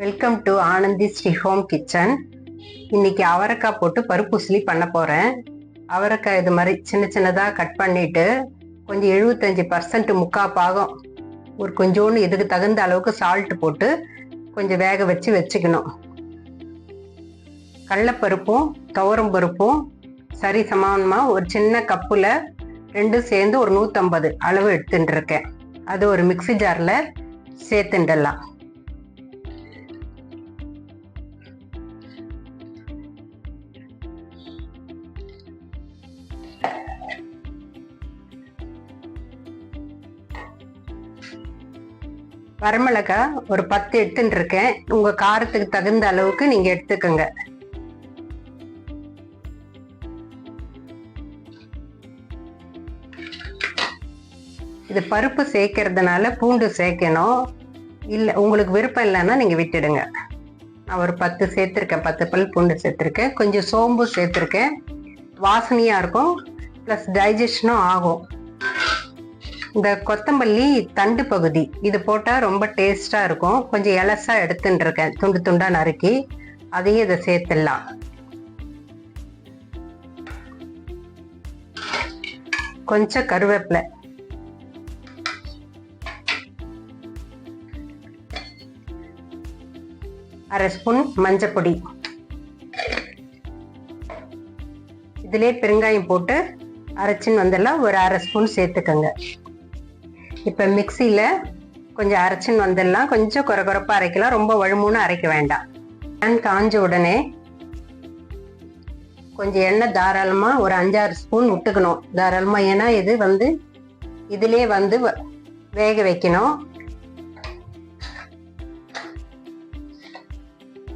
Welcome to Anandhi Sri home kitchen இன்னைக்கு அவரைக்காய் போட்டு பருப்பு உசிலி பண்ண போறேன். அவரைக்காய் இது மாதிரி சின்ன சின்னதாக கட் பண்ணிட்டு கொஞ்சம் எழுபத்தஞ்சி பர்சன்ட் முக்கா பாகம் ஒரு கொஞ்சோண்டு இதுக்கு தகுந்த அளவுக்கு சால்ட் போட்டு கொஞ்சம் வேக வச்சு வச்சுக்கணும். கடலப்பருப்பும் துவரம் பருப்பும் சரி சமானமாக ஒரு சின்ன கப்பில் ரெண்டும் சேர்ந்து ஒரு நூற்றம்பது அளவு எடுத்துட்டுருக்கேன் அது ஒரு மிக்ஸி ஜாரில் சேர்த்துண்டலாம். வரமிளகாய் ஒரு பத்து எடுத்துட்டு இருக்கேன் உங்க காரத்துக்கு தகுந்த அளவுக்கு நீங்க எடுத்துக்கோங்க. இது பருப்பு சேர்க்கறதுனால பூண்டு சேர்க்கணும் இல்லை உங்களுக்கு விருப்பம் இல்லைன்னா நீங்கள் விட்டுடுங்க. நான் ஒரு பத்து சேர்த்துருக்கேன். பத்து பல் பூண்டு சேர்த்துருக்கேன். கொஞ்சம் சோம்பு சேர்த்துருக்கேன். வாசனையாக இருக்கும். ப்ளஸ் டைஜஷனும் ஆகும். இந்த கொத்தமல்லி தண்டு பகுதி இது போட்டால் ரொம்ப டேஸ்ட்டாக இருக்கும். கொஞ்சம் எலசாக எடுத்துட்டு இருக்கேன் துண்டு துண்டாக நறுக்கி அதையும் இதை சேர்த்துடலாம். கொஞ்சம் கருவேப்பிலை. அரை ஸ்பூன் மஞ்சப்பொடி இதிலே பெருங்காயம் போட்டு அரைச்சின்னு வந்துடலாம். ஒரு அரை ஸ்பூன் சேர்த்துக்கோங்க. இப்போ மிக்சியில் கொஞ்சம் அரைச்சின்னு வந்துடலாம். கொஞ்சம் குறை குறைப்பாக அரைக்கலாம். ரொம்ப வழுமுன்னு அரைக்க வேண்டாம். பேன் காஞ்ச உடனே கொஞ்சம் எண்ணெய் தாராளமாக ஒரு அஞ்சாறு ஸ்பூன் விட்டுக்கணும். தாராளமாக ஏன்னா இது வந்து இதிலே வந்து வ- வேக வைக்கணும்.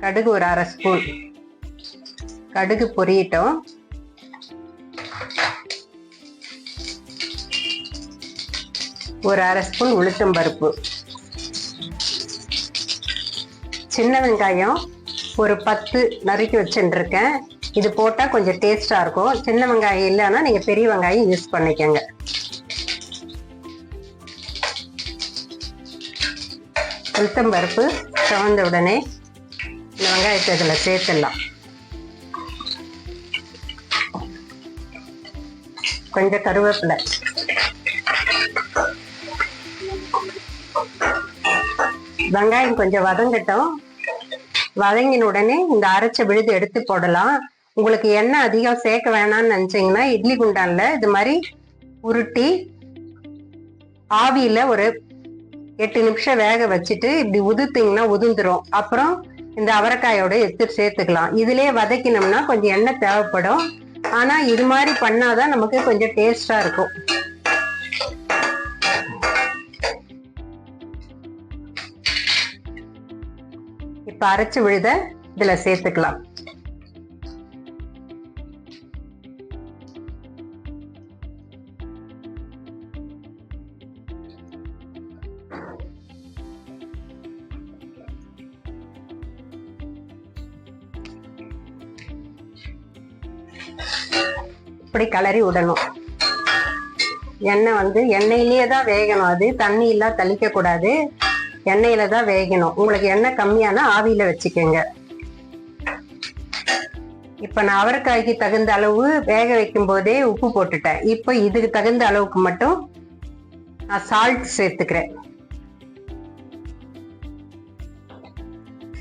கடுகு ஒரு அரை ஸ்பூன். கடுகு பொரியட்டும். ஒரு அரை ஸ்பூன் உளுத்தம் பருப்பு. சின்ன வெங்காயம் ஒரு பத்து நறுக்கி வச்சுருக்கேன் இது போட்டால் கொஞ்சம் டேஸ்ட்டாக இருக்கும். சின்ன வெங்காயம் இல்லைன்னா நீங்கள் பெரிய வெங்காயம் யூஸ் பண்ணிக்கோங்க. உளுத்தம் பருப்பு சிவந்த உடனே இந்த வெங்காயத்தை இதில் சேர்த்துடலாம். கொஞ்சம் கருவேப்பிலை. வெங்காயம் கொஞ்சம் வதங்கட்டும். வதங்கின உடனே இந்த அரைச்ச விழுது எடுத்து போடலாம். உங்களுக்கு எண்ணெய் அதிகம் சேர்க்க வேணாம்னு நினைச்சீங்கன்னா இட்லி குண்டான்ல இது மாதிரி உருட்டி ஆவியில ஒரு எட்டு நிமிஷம் வேக வச்சுட்டு இப்படி உதுத்தீங்கன்னா உதிர்ந்துரும் அப்புறம் இந்த அவரைக்காயோட எடுத்து சேர்த்துக்கலாம். இதுலயே வதக்கினோம்னா கொஞ்சம் எண்ணெய் தேவைப்படும். ஆனா இது மாதிரி பண்ணாதான் நமக்கு கொஞ்சம் டேஸ்டா இருக்கும். இப்ப அரைச்சு விழுத இதுல சேர்த்துக்கலாம். இப்படி கிளறி விடணும். எண்ணெய் வந்து எண்ணெயிலேயே தான் வேகணும். அது தண்ணி எல்லாம் தளிக்க கூடாது எண்ணெயில தான் வேகணும். உங்களுக்கு எண்ணெய் கம்மியானா ஆவியில வச்சுக்கோங்க. இப்ப நான் அவரைக்காய்க்கு தகுந்த அளவு வேக வைக்கும் போதே உப்பு போட்டுட்டேன். இப்போ இதுக்கு தகுந்த அளவுக்கு மட்டும் நான் சால்ட் சேர்த்துக்கிறேன்.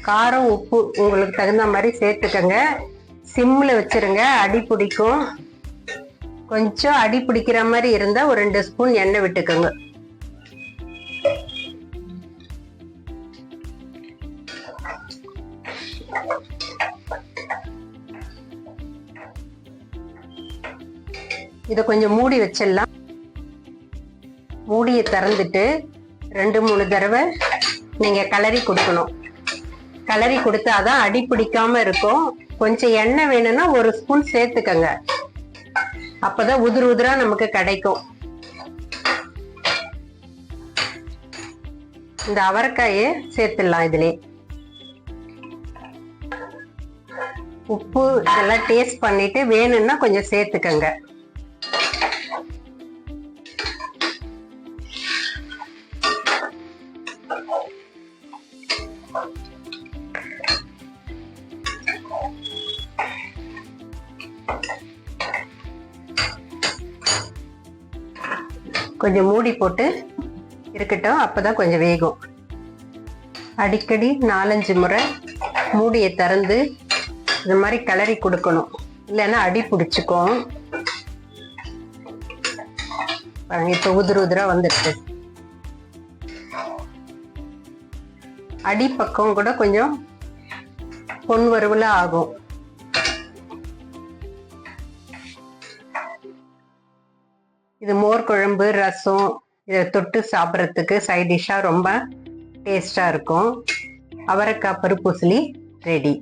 காரம் உப்பு உங்களுக்கு தகுந்த மாதிரி சேர்த்துக்கங்க. சிம்ல வச்சிருங்க. அடி பிடிக்கும். கொஞ்சம் அடி பிடிக்கிற மாதிரி இருந்தா ஒரு ரெண்டு ஸ்பூன் எண்ணெய் விட்டுக்கோங்க. இதை கொஞ்சம் மூடி வச்சிடலாம். மூடியை திறந்துட்டு ரெண்டு மூணு தடவை நீங்க கலரி கொடுக்கணும். கலரி கொடுத்தாதான் அடி பிடிக்காம இருக்கும். கொஞ்சம் எண்ணெய் வேணும்னா ஒரு ஸ்பூன் சேர்த்துக்கங்க. அப்பதான் உதிர் உதிரா நமக்கு கிடைக்கும். இந்த அவரைக்காயை சேர்த்துடலாம் இதுலேயே உப்பு இதெல்லாம் டேஸ்ட் பண்ணிட்டு வேணும்னா கொஞ்சம் சேர்த்துக்கங்க. கொஞ்சம் மூடி போட்டு இருக்கட்டும் அப்போதான் கொஞ்சம் வேகும். அடிக்கடி நாலஞ்சு முறை மூடியை திறந்து இந்த மாதிரி கிளறி கொடுக்கணும். இல்லைன்னா அடி பிடிச்சிக்கும். பாருங்க இப்ப உதிர உதிரா வந்துடுது. அடிப்பக்கம் கூட கொஞ்சம் பொன் வறுவலா ஆகும். இது மோர் குழம்பு ரசம் இதை தொட்டு சாப்பிட்றதுக்கு சைட் டிஷ்ஷாக ரொம்ப டேஸ்டாக இருக்கும். அவரைக்காய் பருப்பூசலி ரெடி.